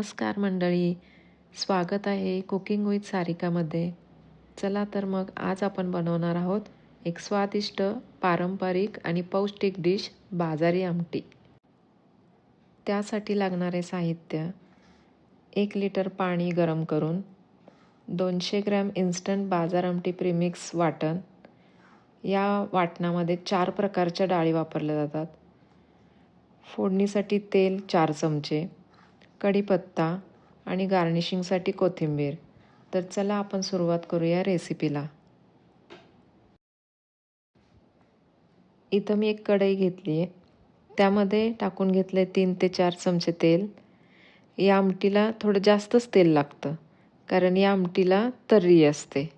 नमस्कार मंडळी. स्वागत आहे कुकिंग विथ सारिकामध्ये. चला तर मग आज आपण बनवणार आहोत एक स्वादिष्ट पारंपरिक आणि पौष्टिक डिश बाजारी आमटी. त्यासाठी लागणारे साहित्य एक लिटर पाणी गरम करून दोनशे ग्रॅम इन्स्टंट बाजार आमटी प्रीमिक्स वाटण. या वाटणामध्ये चार प्रकारच्या डाळी वापरल्या जातात. फोडणीसाठी तेल चार चमचे. कढीपत्ता आणि गार्निशिंगसाठी कोथिंबीर. तर चला आपण सुरुवात करूया रेसिपीला. इथं मी एक कढई घेतली आहे. त्यामध्ये टाकून घेतले तीन ते चार चमचे तेल. या आमटीला थोडं जास्तच तेल लागतं कारण या आमटीला तर्री असते.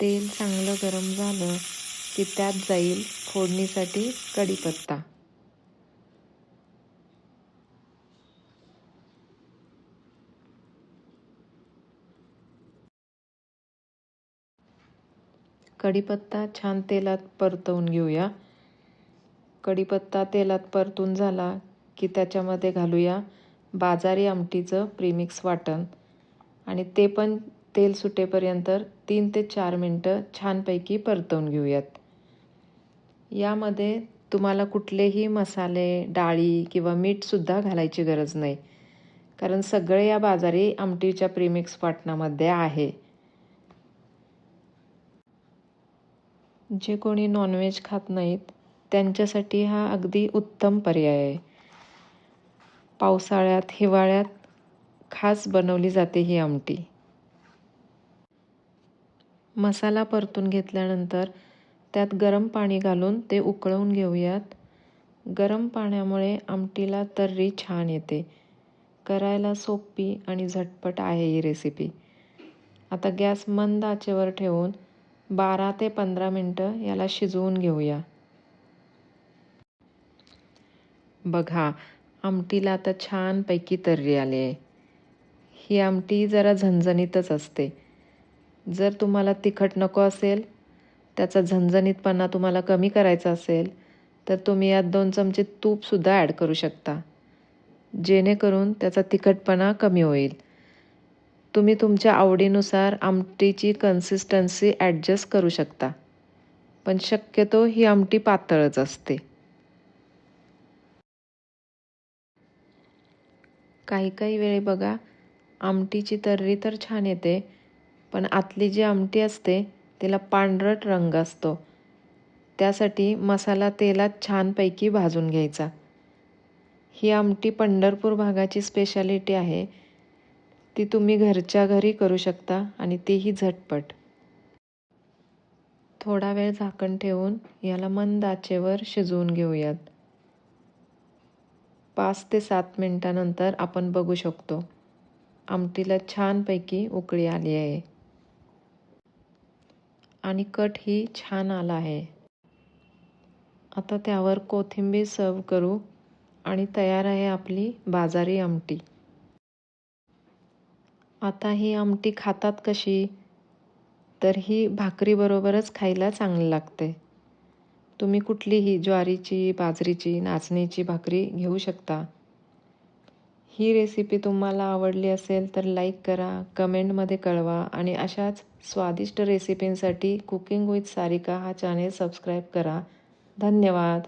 तेल चांगलं गरम झालं की त्यात जाईल फोडणीसाठी कढीपत्ता. कढीपत्ता छान तेलात परतवून घेऊया. कढीपत्ता तेलात परतून झाला की त्याच्यामध्ये घालूया बाजारी आमटीचं प्रीमिक्स वाटण. आणि ते पण तेल सुटेपर्यंत तीन ते चार मिनटं छानपैकी परतवून घेऊयात. यामध्ये तुम्हाला कुठलेही मसाले डाळी किंवा मीठसुद्धा घालायची गरज नाही. कारण सगळे या बाजारी आमटीच्या प्रीमिक्स वाटणामध्ये आहे. जे कोणी नॉनव्हेज खात नाहीत त्यांच्यासाठी हा अगदी उत्तम पर्याय आहे. पावसाळ्यात हिवाळ्यात खास बनवली जाते ही आमटी. मसाला परतून घेतल्यानंतर त्यात गरम पाणी घालून ते उकळवून घेऊयात. गरम पाण्यामुळे आमटीला तर्री छान येते. करायला सोपी आणि झटपट आहे ही रेसिपी आता गॅस मंद आचेवर ठेवून बारा ते पंधरा मिनटं याला शिजवून घेऊया. बघा आमटीला आता छानपैकी तर्री आली आहे. ही आमटी जरा झणझणीतच असते. जर तुम्हाला तिखट नको असेल त्याचा झणझणीतपणा तुम्हाला कमी करायचा असेल तर तुम्ही यात दोन चमचे तूपसुद्धा ॲड करू शकता. जेणेकरून त्याचा तिखटपणा कमी होईल. तुम्ही तुमच्या आवडीनुसार आमटीची कन्सिस्टन्सी ॲडजस्ट करू शकता. पण शक्यतो ही आमटी पातळच असते. काही काही वेळे बघा आमटीची तर्री तर छान येते पण आतली जी आमटी असते तिला पांढरट रंग असतो. त्यासाठी मसाला तेलात छानपैकी भाजून घ्यायचा. ही आमटी पंढरपूर भागाची स्पेशालिटी आहे. ती तुम्ही घरच्या घरी करू शकता आणि तीही झटपट. थोडा वेळ झाकण ठेवून याला मंद आचेवर शिजवून घेऊयात. पाच ते सात मिनटानंतर आपण बघू शकतो. आमटीला छानपैकी उकळी आली आहे. आणि कट ही छान आला आहे. आता त्यावर कोथिंबीर सर्व करू आणि तयार आहे आपली बाजारी आमटी. आता ही आमटी खातात कशी? तर ही भाकरीबरोबरच खायला चांगली लागते. तुम्ही कुठलीही ज्वारीची बाजरीची नाचणीची भाकरी घेऊ शकता. ही रेसिपी तुम्हाला आवडली असेल तर लाईक करा कमेंटमध्ये कळवा आणि अशाच स्वादिष्ट रेसिपींसाठी कुकिंग विथ सारिका हा चॅनेल सबस्क्राईब करा. धन्यवाद.